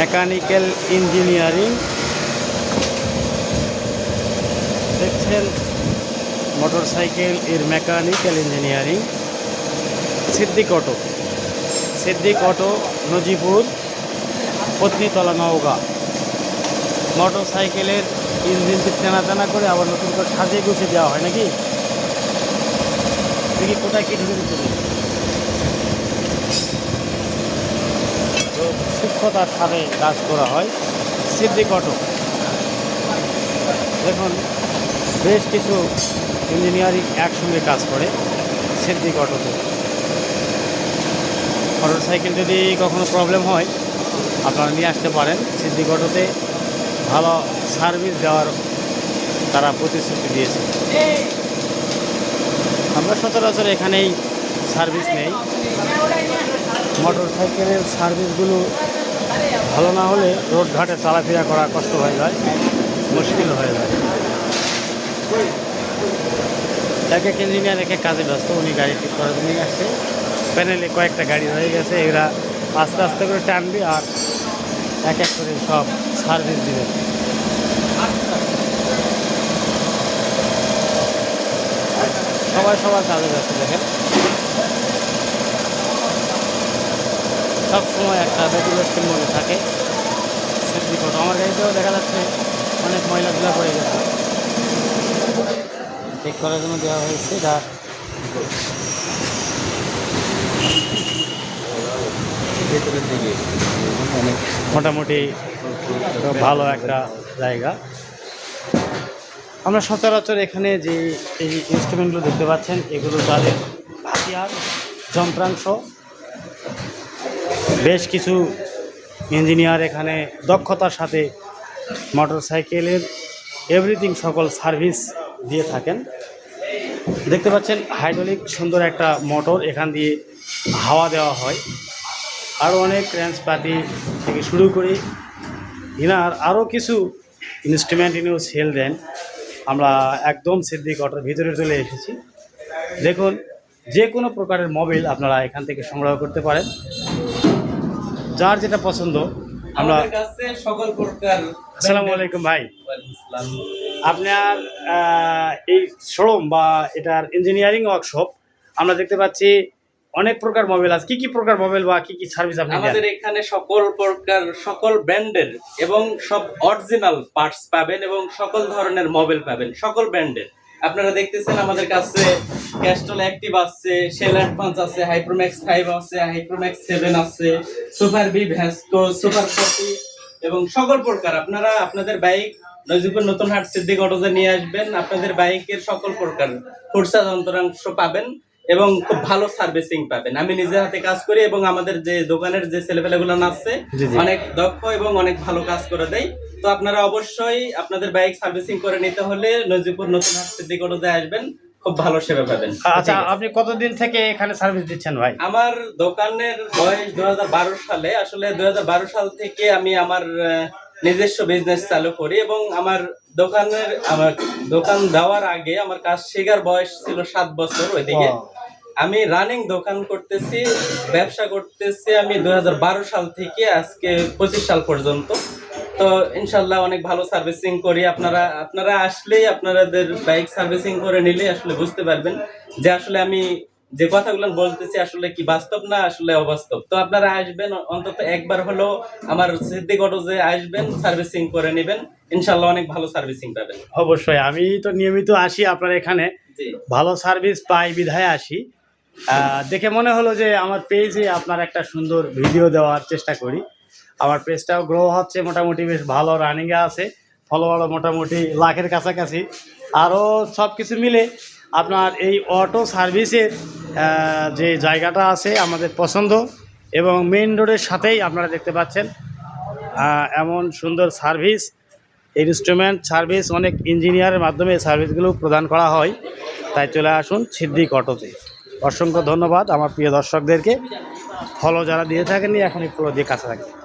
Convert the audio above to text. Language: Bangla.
মেকানিক্যাল ইঞ্জিনিয়ারিং দেখছেন মোটর সাইকেল এর mechanical engineering, Siddique auto Siddique auto Najipur Patnitala Naogaon. Motor সাইকেলের ইঞ্জিন টানা টানা করে আবার নতুন করে সাজিয়ে গুছিয়ে দেওয়া হয় নাকি? কোথায় কি ঢুকে দিতে সূক্ষ্মতার সাথে কাজ করা হয়। সিদ্দিক অটো। দেখুন, বেশ কিছু ইঞ্জিনিয়ারিং একসঙ্গে কাজ করে সিদ্দিক মোটর সাইকেল যদি কখনো প্রবলেম হয়, আপনারা নিয়ে আসতে পারেন। সিদ্দিক অটোতে ভালো সার্ভিস দেওয়ার তারা প্রতিশ্রুতি দিয়েছে। আমরা সচরাচর এখানেই সার্ভিস নেই। মোটর সাইকেলের সার্ভিসগুলো ভালো না হলে রোডঘাটে চলাফেরা করা কষ্ট হয়ে যায়, মুশকিল হয়ে যায়। এক এক ইঞ্জিনিয়ার এক এক কাজে ব্যস্ত, উনি গাড়ি ঠিক করার জন্য আসছে প্যানেলে কয়েকটা গাড়ি হয়ে গেছে, এরা আস্তে আস্তে করে টানবে আর এক এক করে সব সার্ভিস দিবে। সবাই সবার কাজে ব্যস্ত দেখেন। সব সময় একটা ব্যতিব্যস্তের মধ্যে থাকে। সিদ্ধিকট আমার গাড়িতেও দেখা যাচ্ছে অনেক ময়লা ধুলা পড়ে গেছে। চেক করার জন্য দেওয়া হয়েছে যা। মোটামুটি ভালো একটা জায়গা। আমরা সচরাচর এখানে যে এই ইনস্ট্রুমেন্টগুলো দেখতে পাচ্ছেন এগুলো তাদের হাতিয়ার যন্ত্রাংশ বেশ কিছু ইঞ্জিনিয়ার এখানে দক্ষতার সাথে মোটর সাইকেলের এভরিথিং সকল সার্ভিস দিয়ে থাকেন। দেখতে পাচ্ছেন হাইড্রোলিক সুন্দর একটা মোটর এখান দিয়ে হাওয়া দেওয়া হয়। আরও অনেক রেঞ্জপাতি থেকে শুরু করে। ইনার আরও কিছু ইনস্ট্রুমেন্ট ইনিও সেল দেন। আমরা একদম সিদ্দিক অটোর ভিতরে চলে এসেছি। দেখুন, যে কোনো প্রকারের মোবাইল আপনারা এখান থেকে সংগ্রহ করতে পারেন। যার যেটা পছন্দ আমরা আমাদের কাছে সকল প্রকার আসসালামু আলাইকুম ভাই। আপনার এই শোরুম বা এটার ইঞ্জিনিয়ারিং ওয়ার্কশপ আমরা দেখতে পাচ্ছি অনেক প্রকার মোবাইল আছে। কি কি প্রকার মোবাইল বা কি কি সার্ভিস আপনি আমাদের এখানে সকল প্রকার সকল ব্র্যান্ডের এবং সব অরিজিনাল পার্টস পাবেন এবং সকল ধরনের মোবাইল পাবেন সকল ব্র্যান্ডের। আপনারা দেখতেছেন আমাদের কাছে ক্যাস্টল অ্যাক্টিভ আছে শেল অ্যাডভান্স আছে হাইপ্রোম্যাক্স ফাইভ আছে হাইপ্রোম্যাক্স সেভেন আছে super B Vasco super forty এবং সকল প্রকার। আপনারা আপনাদের বাইক নজিপুর নতুন হাট সিদ্দিক অটোতে নিয়ে আসবেন। আপনাদের বাইকের সকল প্রকার ফুটসাদ যন্ত্রাংশ পাবেন। এবং খুব ভালো সার্ভিসিং পাবেন। আমি নিজে হাতে কাজ করি এবং আমাদের যে দোকানের যে ছেলেপেলেগুলো জি। অনেক দক্ষ এবং অনেক ভালো কাজ করে দেয়। তো আপনারা অবশ্যই আপনাদের বাইক সার্ভিসিং করে নিতে হলে নজিপুর নতুন হাট আসবেন খুব ভালো সেবা পাবেন। আচ্ছা আপনি কতদিন থেকে এখানে সার্ভিস দিচ্ছেন ভাই? আমার দোকানের বয়স দু হাজার বারো সালে। আসলে দুই হাজার বারো সাল থেকে আমি আমার নিজস্ব বিজনেস চালু করি এবং আমার দোকানের আমার দোকান দেওয়ার আগে আমার কাজ শেখার বয়স ছিল সাত বছর ওইদিকে। আমি রানিং দোকান করতেছি ব্যবসা করতেছি আমি দু হাজার বারো সাল থেকে আজকে পঁচিশ সাল পর্যন্ত। তো ইনশাল্লাহ অনেক ভালো সার্ভিসিং করি। আপনারা আপনারা আসলেই আপনাদের বাইক সার্ভিসিং করে নিলে আসলে বুঝতে পারবেন যে আসলে আমি যে কথাগুলো বলতেছি আসলে কি বাস্তব না আসলে অবাস্তব? তো আপনারা আসবেন অন্তত একবার হলো আমার সিদ্দিক অটোজে আসবেন সার্ভিসিং করে নেবেন। ইনশাল্লাহ অনেক ভালো সার্ভিসিং পাবেন। অবশ্যই আমি তো নিয়মিত আসি আপনার এখানে। ভালো সার্ভিস পাই বিধায় আসি। দেখে মনে হলো যে আমার পেজে আপনার একটা সুন্দর ভিডিও দেওয়ার চেষ্টা করি। আমার পেজটাও গ্রো হচ্ছে মোটামুটি বেশ ভালো রানিংয়ে আছে। ফলোয়ারও মোটামুটি লাখের কাছাকাছি। আরও সব কিছু মিলে আপনার এই অটো সার্ভিসের যে জায়গাটা আছে আমাদের পছন্দ এবং মেইন রোডের সাথেই আপনারা দেখতে পাচ্ছেন এমন সুন্দর সার্ভিস ইনস্ট্রুমেন্ট সার্ভিস অনেক ইঞ্জিনিয়ারের মাধ্যমে সার্ভিসগুলো প্রদান করা হয়। তাই চলে আসুন সিদ্দিক অটোতে অসংখ্য ধন্যবাদ আমার প্রিয় দর্শকদেরকে। ফলো যারা দিয়ে থাকেননি এখন ফলো দিয়ে কাছে রাখবেন